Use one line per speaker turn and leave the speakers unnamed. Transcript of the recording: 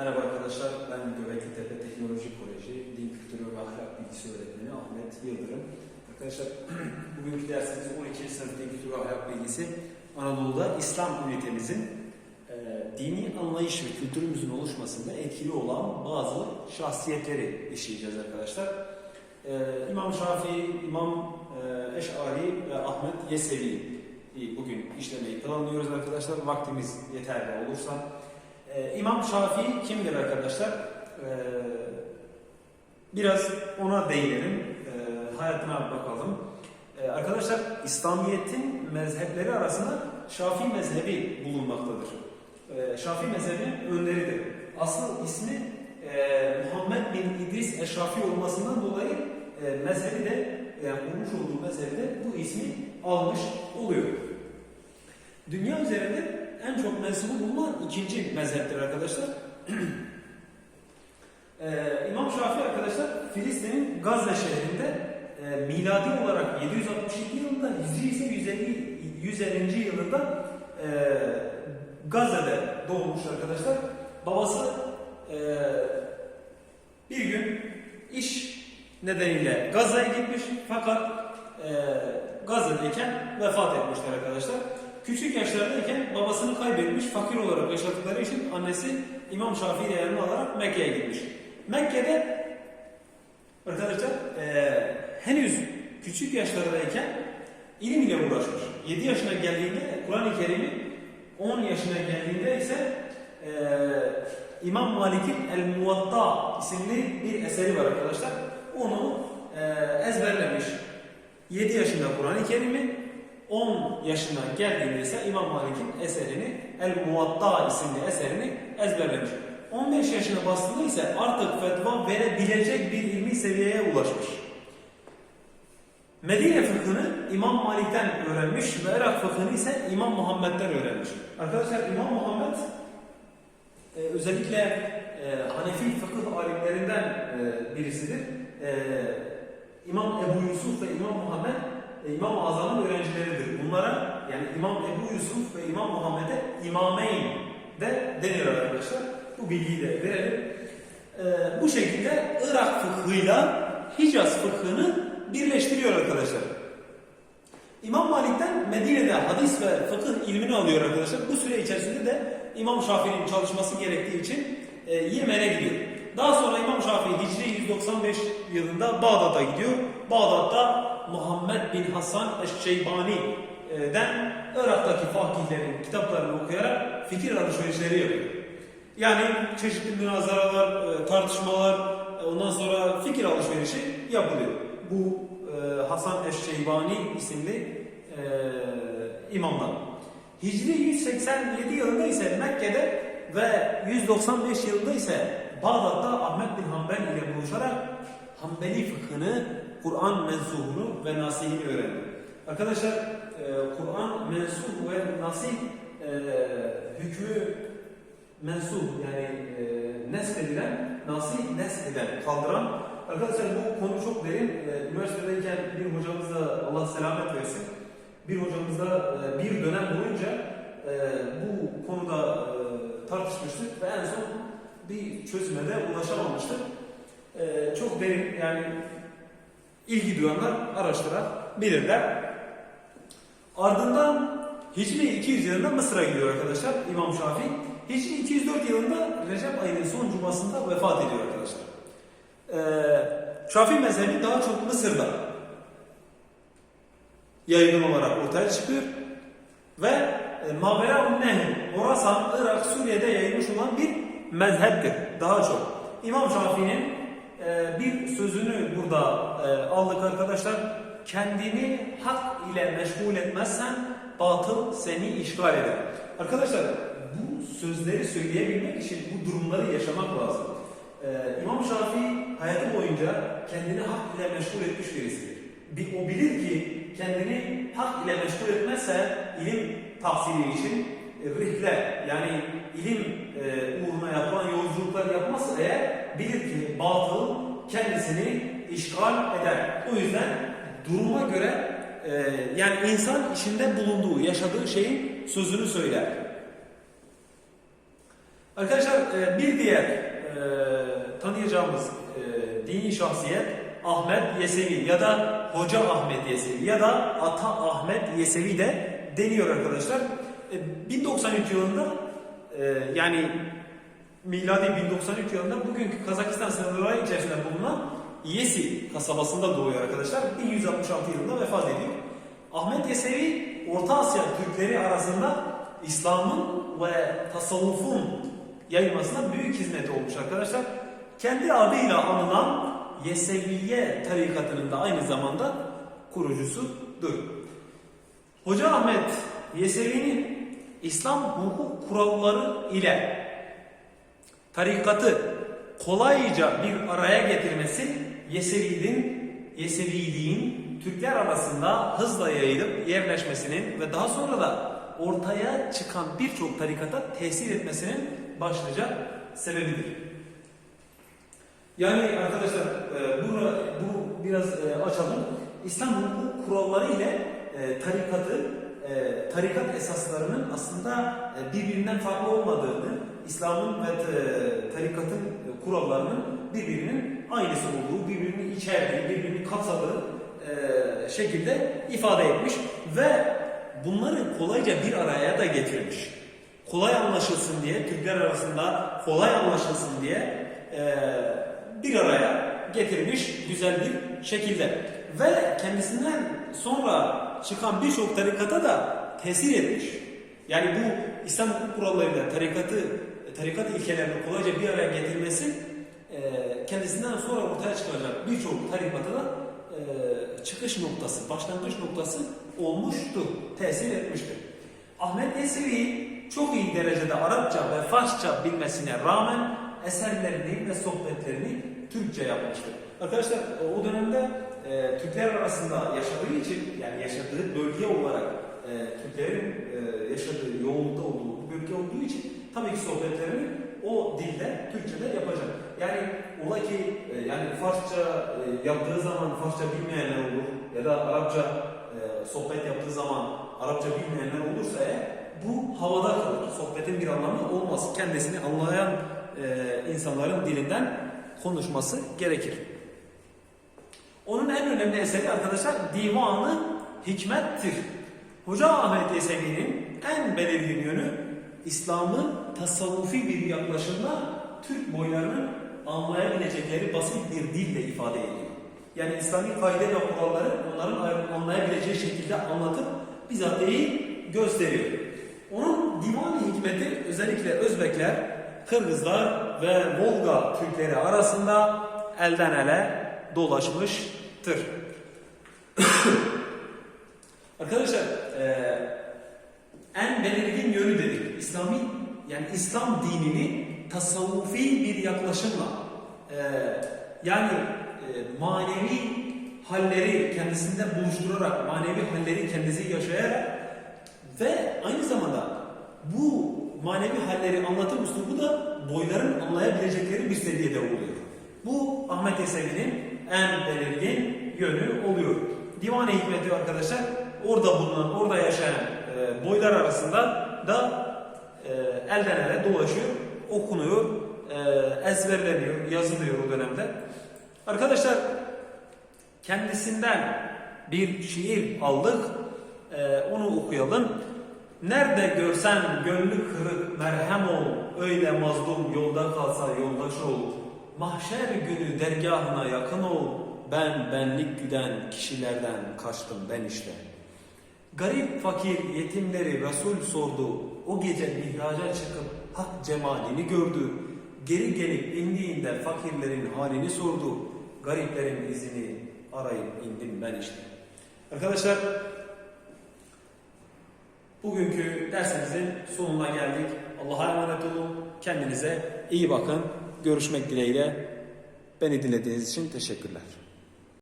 Merhaba arkadaşlar, ben Göbekli Tepe Teknoloji Koleji Din Kültürü ve Ahlak Bilgisi Öğretmeni Ahmet Yıldırım. Arkadaşlar, bugünkü dersimiz 12. sınıf Din Kültürü ve Ahlak Bilgisi Anadolu'da İslam ünitemizin e, dini anlayış ve kültürümüzün oluşmasında etkili olan bazı şahsiyetleri işleyeceğiz arkadaşlar. E, İmam Şafii, İmam e, Eş'ari ve Ahmet Yesevi bugün işlemeyi planlıyoruz arkadaşlar. Vaktimiz yeterli olursa. Ee, İmam Şafii kimdir arkadaşlar? Ee, biraz ona değinelim. Ee, hayatına bakalım. Arkadaşlar İslamiyet'in mezhepleri arasında Şafii mezhebi bulunmaktadır. Şafii mezhebinin önleridir. Asıl ismi e, Muhammed bin İdris Eşrafi olmasından dolayı e, mezhebi de yani kurmuş olduğu mezhebi de bu ismi almış oluyor. Dünya üzerinde en çok mensubu bulunan ikinci mezheptir arkadaşlar. ee, İmam Şafii arkadaşlar Filistin'in Gazze şehrinde e, miladi olarak 762 yılında Hicri ise 150, 150. yılında e, Gazze'de doğmuş arkadaşlar. Babası e, bir gün iş nedeniyle Gazze'ye gitmiş fakat e, Gazze'deyken vefat etmişler arkadaşlar. Küçük yaşlardayken babasını kaybetmiş, fakir olarak yaşadıkları için annesi İmam Şafii'yi yanına alarak Mekke'ye gitmiş. Mekke'de arkadaşlar eee, henüz küçük yaşlardayken ilim ile uğraşmış. 7 yaşına geldiğinde Kur'an-ı Kerim'i 10 yaşına geldiğinde ise eee, İmam Malik'in El Muvatta isimli bir eseri var arkadaşlar. Onu eee, ezberlemiş. 7 yaşında Kur'an-ı Kerim'i 10 yaşına geldiğinde ise İmam Malik'in eserini El Muvatta isimli eserini ezberlemiş. 15 yaşına bastığında ise artık fetva verebilecek bir ilmi seviyeye ulaşmış. Medine fıkhını İmam Malik'ten öğrenmiş ve Irak fıkhını ise İmam Muhammed'den öğrenmiş. Arkadaşlar İmam Muhammed e, özellikle e, Hanefi fıkıh alimlerinden e, birisidir. E, İmam Ebu Yusuf ve İmam Muhammed İmam-ı Azam'ın öğrencileridir. Bunlara yani İmam Ebu Yusuf ve İmam Muhammed'e İmameyn de denir arkadaşlar. Bu bilgiyi de verelim. Ee, bu şekilde Irak fıkhıyla Hicaz fıkhını birleştiriyor arkadaşlar. İmam Malik'ten Medine'de hadis ve fıkıh ilmini alıyor arkadaşlar. Bu süre içerisinde de İmam Şafii'nin çalışması gerektiği için e, Yemen'e gidiyor. Daha sonra İmam Şafii Hicri 195 yılında Bağdat'a gidiyor. Bağdat'ta Muhammed bin Hasan Eşşeybani'den Irak'taki fakihlerin kitaplarını okuyarak fikir alışverişleri yapıyor. Yani çeşitli münazaralar, e, tartışmalar, e, ondan sonra fikir alışverişi yapılıyor. Bu e, Hasan Eşşeybani isimli imamdan. Hicri 187 yılında ise Mekke'de ve 195 yılında ise Bağdat'ta Ahmet bin Hanbel ile buluşarak Hanbeli fıkhını, Kur'an mensuhunu ve nasihini öğrendi. Arkadaşlar e, Kur'an mensuh ve nasih e, hükmü mensuh yani e, nesfedilen, nasih nesheden, kaldıran. Arkadaşlar bu konu çok derin. E, üniversitedeyken bir hocamız da Allah selamet versin. Bir hocamız da e, bir dönem boyunca e, bu konuda e, tartışmıştık ve en son bir çözüme de ulaşamamıştık. Ee, çok derin yani ilgi duyanlar araştırabilirler. Ardından Hicri 200 yılında Mısır'a gidiyor arkadaşlar İmam Şafii. Hicri 204 yılında Recep ayının son cumasında vefat ediyor arkadaşlar. Ee, Şafii mezhebi daha çok Mısır'da yaygın olarak ortaya çıkıyor ve e, Mavera Nehl, Horasan, Irak, Suriye'de yayılmış olan bir mezheptir daha çok. İmam Şafii'nin e, bir sözünü burada e, aldık arkadaşlar. Kendini hak ile meşgul etmezsen batıl seni işgal eder. Arkadaşlar bu sözleri söyleyebilmek için bu durumları yaşamak lazım. E, İmam Şafii hayatı boyunca kendini hak ile meşgul etmiş birisidir. Bir, o bilir ki kendini hak ile meşgul etmezse ilim tahsili için e, rihle yani ilim e, uğruna yapılan yolculuklar yapmazsa eğer bilir ki batıl kendisini işgal eder. O yüzden duruma göre e, yani insan içinde bulunduğu, yaşadığı şeyin sözünü söyler. Arkadaşlar e, bir diğer e, tanıyacağımız e, dini şahsiyet Ahmet Yesevi ya da Hoca Ahmet Yesevi ya da Ata Ahmet Yesevi de deniyor arkadaşlar. E, 1093 yılında e, yani miladi 1093 yılında bugünkü Kazakistan sınırları içerisinde bulunan Yesi kasabasında doğuyor arkadaşlar. 1166 yılında vefat ediyor. Ahmet Yesevi Orta Asya Türkleri arasında İslam'ın ve tasavvufun yayılmasına büyük hizmeti olmuş arkadaşlar. Kendi adıyla anılan Yeseviye tarikatının da aynı zamanda kurucusudur. Hoca Ahmet Yesevi'nin İslam hukuk kuralları ile tarikatı kolayca bir araya getirmesi Yesevi'nin Yeseviliğin Türkler arasında hızla yayılıp yerleşmesinin ve daha sonra da ortaya çıkan birçok tarikata tesir etmesinin başlıca sebebidir. Yani arkadaşlar e, bunu, bu biraz e, açalım. İslam hukuk kuralları ile e, tarikatı, e, tarikat esaslarının aslında e, birbirinden farklı olmadığını, İslam'ın ve tarikatın e, kurallarının birbirinin aynısı olduğu, birbirini içerdiği, birbirini kapsadığı e, şekilde ifade etmiş ve bunları kolayca bir araya da getirmiş. Kolay anlaşılsın diye, Türkler arasında kolay anlaşılsın diye e, bir araya getirmiş güzel bir şekilde. Ve kendisinden sonra çıkan birçok tarikata da tesir etmiş. Yani bu İslam hukuk kurallarıyla tarikatı, tarikat ilkelerini kolayca bir araya getirmesi e, kendisinden sonra ortaya çıkacak birçok tarikata da e, çıkış noktası, başlangıç noktası olmuştur, tesir etmiştir. Ahmet Yesevi çok iyi derecede Arapça ve Farsça bilmesine rağmen eserlerini ve sohbetlerini Türkçe yapmıştır. Arkadaşlar o dönemde e, Türkler arasında yaşadığı için yani yaşadığı bölge olarak e, Türklerin e, yaşadığı yoğunlukta olduğu bölge olduğu için tabii ki sohbetlerini o dilde Türkçe'de yapacak. Yani ola ki e, yani Farsça e, yaptığı zaman Farsça bilmeyenler olur ya da Arapça e, sohbet yaptığı zaman Arapça bilmeyenler olursa eğer bu havada kalır. Sohbetin bir anlamı olmaz. Kendisini anlayan e, insanların dilinden konuşması gerekir. Onun en önemli eseri arkadaşlar Divanı Hikmettir. Hoca Ahmet Yesevi'nin en belirgin yönü İslam'ı tasavvufi bir yaklaşımla Türk boylarının anlayabilecekleri basit bir dille ifade ediyor. Yani İslami kaide ve kuralları onların anlayabileceği şekilde anlatıp bizatihi gösteriyor. Onun divan hikmeti özellikle Özbekler, Kırgızlar ve Volga Türkleri arasında elden ele dolaşmıştır. Arkadaşlar e, en belirgin yönü dedik. İslami yani İslam dinini tasavvufi bir yaklaşımla e, yani e, manevi halleri kendisinde buluşturarak, manevi halleri kendisi yaşayarak ve aynı zamanda bu manevi halleri anlatım üslubu da boyların anlayabilecekleri bir seviyede oluyor. Bu Ahmet Yesevi'nin en belirgin yönü oluyor. Divan-ı Hikmeti arkadaşlar orada bulunan, orada yaşayan e, boylar arasında da elden ele dolaşıyor, okunuyor, e, ezberleniyor, yazılıyor o dönemde. Arkadaşlar kendisinden bir şiir aldık, e, onu okuyalım. Nerede görsen gönlü kırık merhem ol, öyle mazlum yolda kalsa yoldaş ol. Mahşer günü dergahına yakın ol, ben benlik güden kişilerden kaçtım ben işte. Garip fakir yetimleri Resul sordu, o gece mihraca çıkıp hak cemalini gördü. Geri gelip indiğinde fakirlerin halini sordu, gariplerin izini arayıp indim ben işte. Arkadaşlar Bugünkü dersimizin sonuna geldik. Allah'a emanet olun. Kendinize iyi bakın. Görüşmek dileğiyle. Beni dinlediğiniz için teşekkürler.